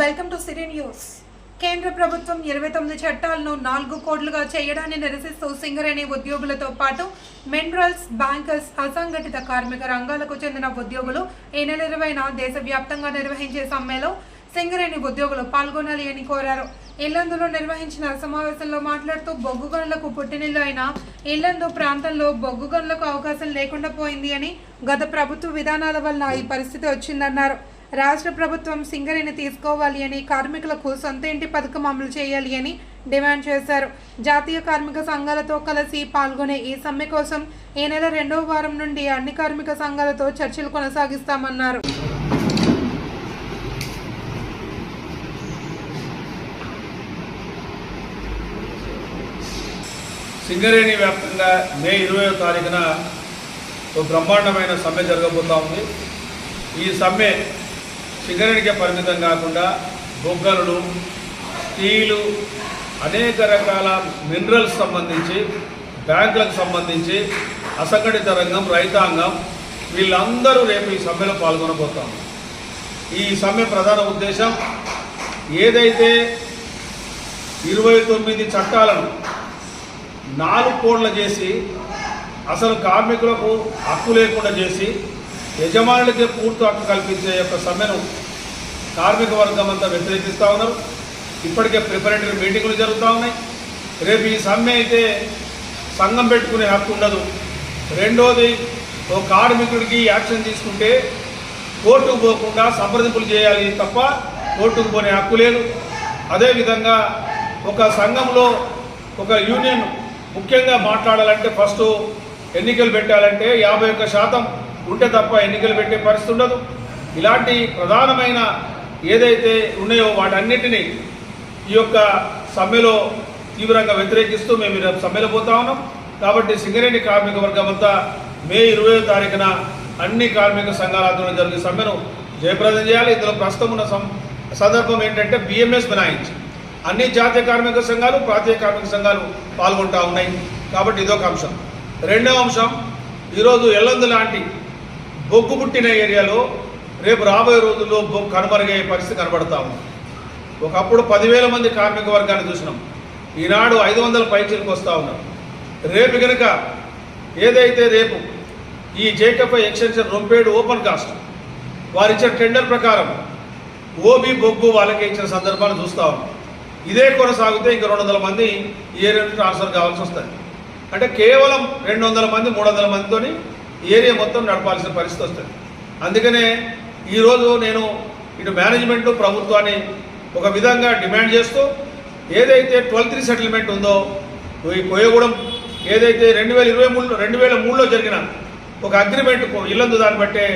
Welcome to city news. కేంద్ర ప్రభుత్వం ఇరవై తొమ్మిది చట్టాలను నాలుగు కోట్లుగా చేయడాన్ని నిరసిస్తూ సింగరేణి ఉద్యోగులతో పాటు మినరల్స్ బ్యాంకర్స్ అసంఘటిత కార్మిక రంగాలకు చెందిన ఉద్యోగులు ఈ నెల ఇరవైన దేశవ్యాప్తంగా నిర్వహించే సమ్మెలో సింగరేణి ఉద్యోగులు పాల్గొనాలి అని కోరారు. ఇల్లందులో నిర్వహించిన సమావేశంలో మాట్లాడుతూ బొగ్గు గనులకు పుట్టినిల్లు అయిన ఇల్లందు ప్రాంతంలో బొగ్గు గనులకు అవకాశం లేకుండా పోయింది అని గత ప్రభుత్వ విధానాల వల్ల ఈ పరిస్థితి వచ్చిందన్నారు. రాష్ట్ర ప్రభుత్వం సింగరేణి తీసుకోవాలి అని కార్మికులకు సొంత ఇంటి పథకం అమలు చేయాలి అని డిమాండ్ చేశారు. జాతీయ కార్మిక సంఘాలతో కలిసి పాల్గొనే ఈ సమ్మె కోసం ఈ నెల రెండవ వారం నుండి అన్ని కార్మిక సంఘాలతో చర్చలు కొనసాగిస్తామన్నారు. సింగరేణి వ్యాప్తంగా మే ఇరవై తారీఖున ఒక బ్రహ్మాండమైన సమ్మె జరగబోతా ఉంది. ఈ సమ్మె సిగరెట్కే పరిమితం కాకుండా బొగ్గలు స్టీలు అనేక రకాల మినరల్స్ సంబంధించి బ్యాంకులకు సంబంధించి అసంఘటిత రంగం రైతాంగం వీళ్ళందరూ రేపు ఈ సమ్మెలో పాల్గొనబోతాం. ఈ సమ్మె ప్రధాన ఉద్దేశం ఏదైతే ఇరవై తొమ్మిది చట్టాలను నాలుగు కోట్ల చేసి అసలు కార్మికులకు హక్కు లేకుండా చేసి యజమానులకే పూర్తి హక్కు కల్పించే యొక్క సమ్మెను కార్మిక వర్గం అంతా వ్యతిరేకిస్తూ ఉన్నారు. ఇప్పటికే ప్రిపరేటరీ మీటింగులు జరుగుతూ ఉన్నాయి. రేపు ఈ సమ్మె అయితే సంఘం పెట్టుకునే హక్కు ఉండదు. రెండోది ఓ కార్మికుడికి యాక్షన్ తీసుకుంటే కోర్టుకు పోకుండా సంప్రదింపులు చేయాలి తప్ప కోర్టుకు పోనే హక్కు లేదు. అదేవిధంగా ఒక సంఘంలో ఒక యూనియన్ ముఖ్యంగా మాట్లాడాలంటే ఫస్ట్ ఎన్నికలు పెట్టాలంటే యాభై ఒక్క శాతం ఉంటే తప్ప ఎన్నికలు పెట్టే పరిస్థితి ఉండదు. ఇలాంటి ప్రధానమైన ఏదైతే ఉన్నాయో వాటన్నిటినీ ఈ యొక్క సమ్మెలో తీవ్రంగా వ్యతిరేకిస్తూ మేము ఈరోజు సమ్మెలో పోతా ఉన్నాం. కాబట్టి సింగరేణి కార్మిక వర్గం అంతా మే ఇరవై తారీఖున అన్ని కార్మిక సంఘాల ఆధ్వర్యంలో జరిగే సమ్మెను జయప్రదం చేయాలి. ఇందులో ప్రస్తుతం ఉన్న సందర్భం ఏంటంటే బిఎంఎస్ మినాయించి అన్ని జాతీయ కార్మిక సంఘాలు ప్రాంతీయ కార్మిక సంఘాలు పాల్గొంటా ఉన్నాయి. కాబట్టి ఇదొక అంశం. రెండవ అంశం ఈరోజు ఎల్లందు లాంటి బొగ్గు పుట్టిన ఏరియాలో రేపు రాబోయే రోజుల్లో బొగ్గు కనుమరుగయ్యే పరిస్థితి కనబడతా ఉంది. ఒకప్పుడు పదివేల మంది కార్మిక వర్గాన్ని చూసినాం. ఈనాడు ఐదు వందల పైచీలకు వస్తూ ఉన్నారు. రేపు కనుక ఏదైతే రేపు ఈ జేకఫ్ ఎక్స్టెన్షన్ రొంపేడు ఓపెన్ కాస్ట్ వారిచ్చిన టెండర్ ప్రకారం ఓబీ బొగ్గు వాళ్ళకి ఇచ్చిన సందర్భాలు చూస్తూ ఉన్నాం. ఇదే కొనసాగితే ఇంకా రెండు వందల మంది ఏ ఏరియా ట్రాన్స్ఫర్ కావాల్సి వస్తుంది. అంటే కేవలం రెండు వందల మంది మూడు వందల మందితోని ఏరియా మొత్తం నడపాల్సిన పరిస్థితి వస్తుంది. అందుకనే ఈరోజు నేను ఇటు మేనేజ్మెంట్ ప్రభుత్వాన్ని ఒక విధంగా డిమాండ్ చేస్తూ ఏదైతే ట్వెల్త్ త్రీ సెటిల్మెంట్ ఉందో ఈ కోయగూడెం ఏదైతే రెండు వేల ఇరవై మూడులో రెండు వేల మూడులో జరిగిన ఒక అగ్రిమెంట్ ఇల్లందు దాన్ని బట్టే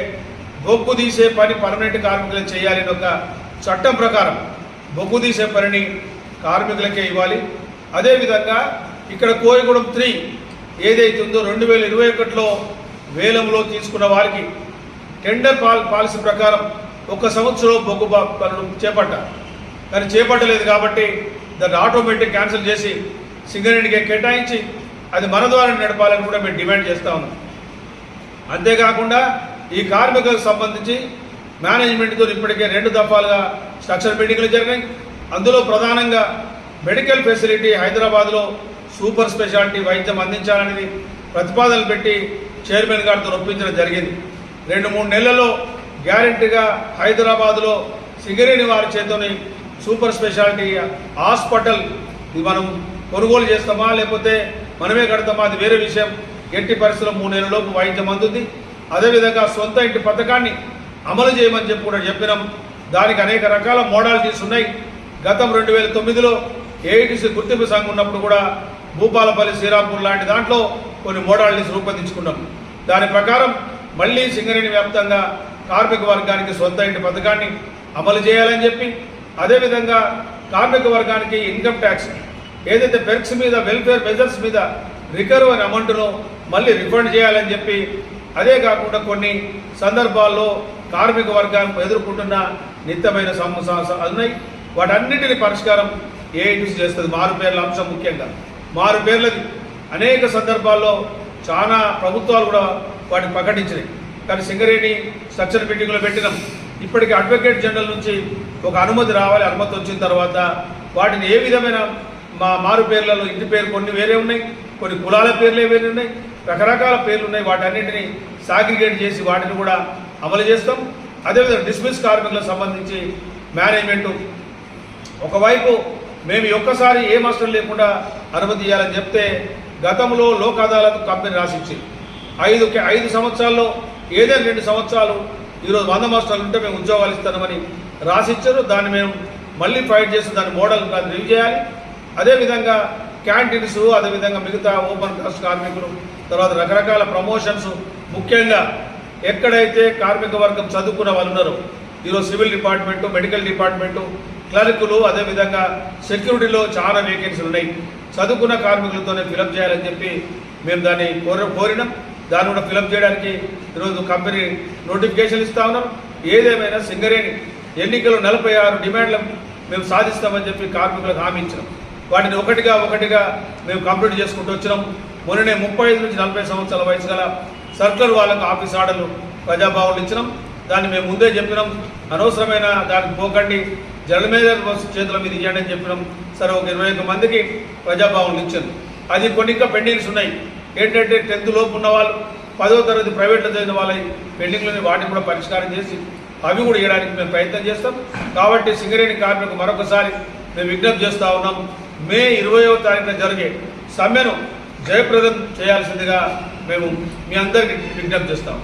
బొగ్గు తీసే పని పర్మనెంట్ కార్మికులకు చేయాలని ఒక చట్టం ప్రకారం బొగ్గు తీసే పనిని కార్మికులకే ఇవ్వాలి. అదేవిధంగా ఇక్కడ కోయగూడెం త్రీ ఏదైతే ఉందో రెండు వేల ఇరవై ఒకటిలో వేలంలో తీసుకున్న వారికి టెండర్ పాలసీ ప్రకారం ఒక సంవత్సరం బొగ్గు పనులు చేపట్టారు. కానీ చేపట్టలేదు కాబట్టి దాన్ని ఆటోమేటిక్ క్యాన్సిల్ చేసి సింగరేణికి కేటాయించి అది మన ద్వారా నడపాలని కూడా మేము డిమాండ్ చేస్తా ఉన్నాం. అంతేకాకుండా ఈ కార్మికులకు సంబంధించి మేనేజ్మెంట్తో ఇప్పటికే రెండు దఫాలుగా స్ట్రక్చర్ మీటింగ్లు జరిగాయి. అందులో ప్రధానంగా మెడికల్ ఫెసిలిటీ హైదరాబాద్లో సూపర్ స్పెషాలిటీ వైద్యం అందించాలనేది ప్రతిపాదనలు పెట్టి చైర్మన్ గారితో ఒప్పించడం జరిగింది. రెండు మూడు నెలల్లో గ్యారెంటీగా హైదరాబాద్లో సింగరేణి వారి చేతోని సూపర్ స్పెషాలిటీ హాస్పిటల్ ఇది మనం కొనుగోలు చేస్తామా లేకపోతే మనమే కడతామా అది వేరే విషయం. ఎట్టి పరిస్థితుల్లో మూడు నెలలలోపు వైద్యం అందుతుంది అదేవిధంగా సొంత ఇంటి పథకాన్ని అమలు చేయమని చెప్పి కూడా చెప్పినాం. దానికి అనేక రకాల మోడాలిటీస్ ఉన్నాయి. గతం రెండు వేల తొమ్మిదిలో ఏఐటీసీ గుర్తింపు సంఘం ఉన్నప్పుడు కూడా భూపాలపల్లి శ్రీరాంపూర్ లాంటి దాంట్లో కొన్ని మోడాలిటీస్ రూపొందించుకున్నాం. దాని ప్రకారం మళ్ళీ సింగరేణి వ్యాప్తంగా కార్మిక వర్గానికి సొంత ఇంటి పథకాన్ని అమలు చేయాలని చెప్పి అదేవిధంగా కార్మిక వర్గానికి ఇన్కమ్ ట్యాక్స్ ఏదైతే పెర్క్స్ మీద వెల్ఫేర్ మెజర్స్ మీద రికవర్ అనే అమౌంట్ను మళ్ళీ రిఫండ్ చేయాలని చెప్పి అదే కాకుండా కొన్ని సందర్భాల్లో కార్మిక వర్గానికి ఎదుర్కొంటున్న నిత్యమైన సమస్య ఉన్నాయి. వాటన్నిటిని పరిష్కారం ఏఐటీసీ చేస్తుంది. మారు పేర్ల అంశం ముఖ్యంగా. మారు పేర్లది అనేక సందర్భాల్లో చాలా ప్రభుత్వాలు కూడా వాటిని ప్రకటించినాయి. కానీ సింగరేణి స్ట్రక్చర్ మీటింగ్లో పెట్టినాం. ఇప్పటికి అడ్వకేట్ జనరల్ నుంచి ఒక అనుమతి రావాలి అనుమతి వచ్చిన తర్వాత వాటిని ఏ విధమైన మా మారు పేర్లలో ఇంటి పేరు కొన్ని వేరే ఉన్నాయి కొన్ని కులాల పేర్లే వేరే ఉన్నాయి రకరకాల పేర్లు ఉన్నాయి. వాటన్నింటినీ సాగ్రిగేట్ చేసి వాటిని కూడా అమలు చేస్తాం. అదేవిధంగా డిస్మిస్ కార్మికులకు సంబంధించి మేనేజ్మెంటు ఒకవైపు మేము ఒక్కసారి ఏ మాస్టర్ లేకుండా అనుమతి ఇవ్వాలని చెప్తే గతంలో లోక్ అదాలత్ కంపెనీ రాసిచ్చింది. ఐదు ఐదు సంవత్సరాల్లో ఏదైనా రెండు సంవత్సరాలు ఈరోజు వంద మాస్టర్లు ఉంటే మేము ఉద్యోగాలు ఇస్తామని రాసిచ్చారు. దాన్ని మేము మళ్ళీ ఫైట్ చేసి దాని మోడల్ దాన్ని రివ్యూ చేయాలి. అదేవిధంగా క్యాంటీన్స్ అదేవిధంగా మిగతా ఓపెన్ కాస్ట్ కార్మికులు తర్వాత రకరకాల ప్రమోషన్స్ ముఖ్యంగా ఎక్కడైతే కార్మిక వర్గం చదువుకున్న వాళ్ళు ఉన్నారో ఈరోజు సివిల్ డిపార్ట్మెంటు మెడికల్ డిపార్ట్మెంటు క్లర్కులు అదేవిధంగా సెక్యూరిటీలో చాలా వేకెన్సీలు ఉన్నాయి. చదువుకున్న కార్మికులతోనే ఫిలప్ చేయాలని చెప్పి మేము దాన్ని కోర కోరినాం. దాన్ని కూడా ఫిలప్ చేయడానికి ఈరోజు కంపెనీ నోటిఫికేషన్ ఇస్తా ఉన్నాం. ఏదేమైనా సింగరేణి ఎన్నికలు నలభై ఆరు డిమాండ్లు మేము సాధిస్తామని చెప్పి కార్మికులకు హామీ ఇచ్చినాం. వాటిని ఒకటిగా ఒకటిగా మేము కంప్లీట్ చేసుకుంటూ వచ్చినాం. మొన్ననే ముప్పై ఐదు నుంచి నలభై సంవత్సరాల వయసు గల సర్కులర్ వాళ్ళకు ఆఫీస్ ఆర్డర్లు ప్రజాభావాలు ఇచ్చినాం. దాన్ని మేము ముందే చెప్పినాం. అనవసరమైన దానికి పోకండి. జనరల్ మేనేజర్ చేతుల మీద ఇవ్వండి అని చెప్పినాం. సరే ఒక ఇరవై ఐదు మందికి ప్రజాభావనలు ఇచ్చారు. అది కొన్ని ఇంకా పెండింగ్స్ ఉన్నాయి. ఏంటంటే టెన్త్ లోపు ఉన్న వాళ్ళు పదో తరగతి ప్రైవేట్లో చదివిన వాళ్ళ పెండింగ్లోని వాటిని కూడా పరిష్కారం చేసి అవి కూడా ఇవ్వడానికి మేము ప్రయత్నం చేస్తాం. కాబట్టి సింగరేణి కార్మికులకు మరొకసారి మేము విజ్ఞప్తి చేస్తూ ఉన్నాం. మే ఇరవయో తారీఖున జరిగే సమ్మెను జయప్రదం చేయాల్సిందిగా మేము మీ అందరికీ విజ్ఞప్తి చేస్తాం